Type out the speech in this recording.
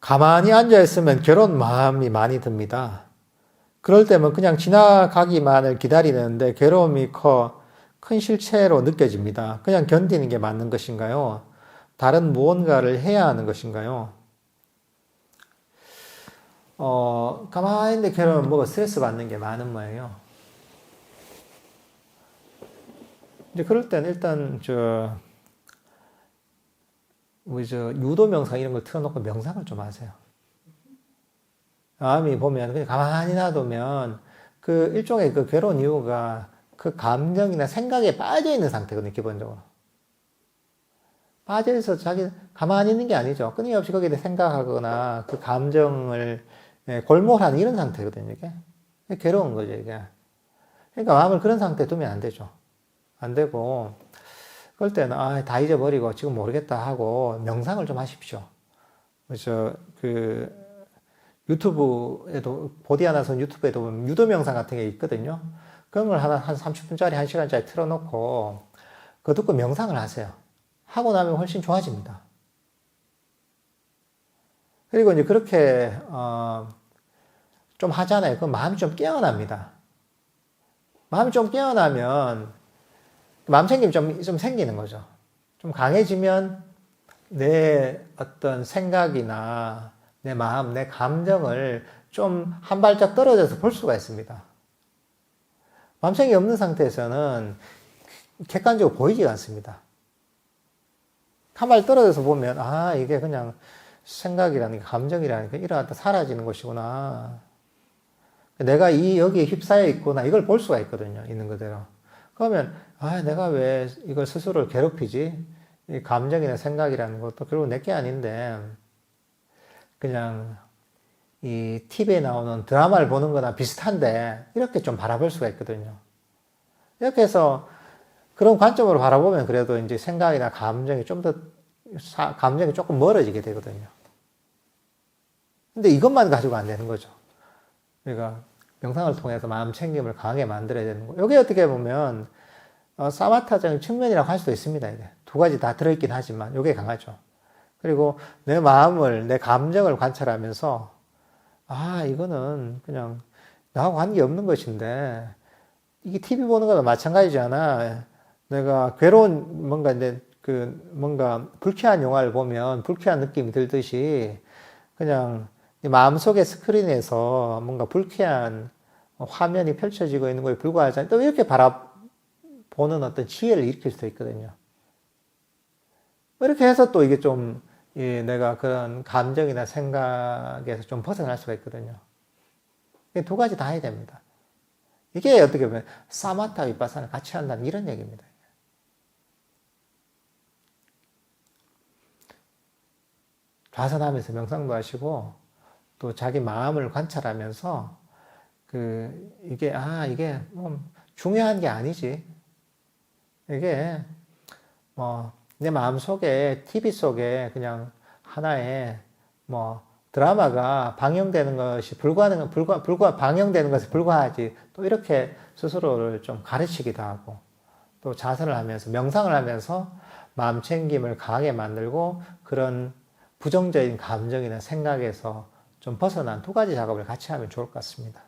가만히 앉아 있으면 괴로운 마음이 많이 듭니다. 그럴 때면 그냥 지나가기만을 기다리는데 괴로움이 커 큰 실체로 느껴집니다. 그냥 견디는 게 맞는 것인가요? 다른 무언가를 해야 하는 것인가요? 어, 가만히 있는데 괴로우면 뭐가 스트레스 받는 게 많은 모양이에요. 이제 그럴 때는 일단 저 우리 저 유도 명상 이런 걸 틀어놓고 명상을 좀 하세요. 마음이 보면 그냥 가만히 놔두면 그 일종의 그 괴로운 이유가 그 감정이나 생각에 빠져 있는 상태거든요, 기본적으로. 빠져 있어 자기 가만히 있는 게 아니죠. 끊임없이 거기에 생각하거나 그 감정을 예, 골몰하는 이런 상태거든요, 이게. 괴로운 거죠, 이게. 그러니까 마음을 그런 상태에 두면 안 되죠. 안 되고, 그럴 때는, 아, 다 잊어버리고 지금 모르겠다 하고 명상을 좀 하십시오. 그래서 그 유튜브에도, 보디아나선 유튜브에도 보면 유도 명상 같은 게 있거든요. 그런 걸 하나, 한 30분짜리, 1시간짜리 틀어놓고, 그거 듣고 명상을 하세요. 하고 나면 훨씬 좋아집니다. 그리고 이제 그렇게, 어, 좀 하잖아요. 그럼 마음이 좀 깨어납니다. 마음이 좀 깨어나면, 마음챙김이 좀, 좀 생기는 거죠. 좀 강해지면 내 어떤 생각이나 내 마음, 내 감정을 좀 한 발짝 떨어져서 볼 수가 있습니다. 마음챙이 없는 상태에서는 객관적으로 보이지가 않습니다. 한 발 떨어져서 보면, 아, 이게 그냥 생각이라는 게, 감정이라는 게 이러다 사라지는 것이구나. 내가 이, 여기에 휩싸여 있구나. 이걸 볼 수가 있거든요. 있는 그대로. 그러면, 아, 내가 왜 이걸 스스로를 괴롭히지? 이 감정이나 생각이라는 것도 결국 내게 아닌데, 그냥 이 TV에 나오는 드라마를 보는 거나 비슷한데, 이렇게 좀 바라볼 수가 있거든요. 이렇게 해서 그런 관점으로 바라보면 그래도 이제 생각이나 감정이 좀 더, 감정이 조금 멀어지게 되거든요. 근데 이것만 가지고 안 되는 거죠. 그러니까 명상을 통해서 마음 챙김을 강하게 만들어야 되는 거. 이게 어떻게 보면 어, 사마타적인 측면이라고 할 수도 있습니다. 이게. 두 가지 다 들어있긴 하지만 이게 강하죠. 그리고 내 마음을 내 감정을 관찰하면서 아 이거는 그냥 나하고 관계 없는 것인데 이게 TV 보는 거나 마찬가지잖아. 내가 괴로운 뭔가 이제 그 뭔가 불쾌한 영화를 보면 불쾌한 느낌이 들듯이 그냥 마음속의 스크린에서 뭔가 불쾌한 화면이 펼쳐지고 있는 거에 불과하잖아요. 또 이렇게 바라보는 어떤 지혜를 일으킬 수도 있거든요. 이렇게 해서 또 이게 좀 예, 내가 그런 감정이나 생각에서 좀 벗어날 수가 있거든요. 두 가지 다 해야 됩니다. 이게 어떻게 보면 사마타 위파사나 같이 한다는 이런 얘기입니다. 좌선하면서 명상도 하시고 또 자기 마음을 관찰하면서 그 이게 아 이게 뭐 중요한 게 아니지. 이게 뭐 내 마음 속에 TV 속에 그냥 하나의 뭐 드라마가 방영되는 것이 불과하는 불과 불과 방영되는 것에 불과하지. 또 이렇게 스스로를 좀 가르치기도 하고 또 자선을 하면서 명상을 하면서 마음 챙김을 강하게 만들고 그런 부정적인 감정이나 생각에서 좀 벗어난 두 가지 작업을 같이 하면 좋을 것 같습니다.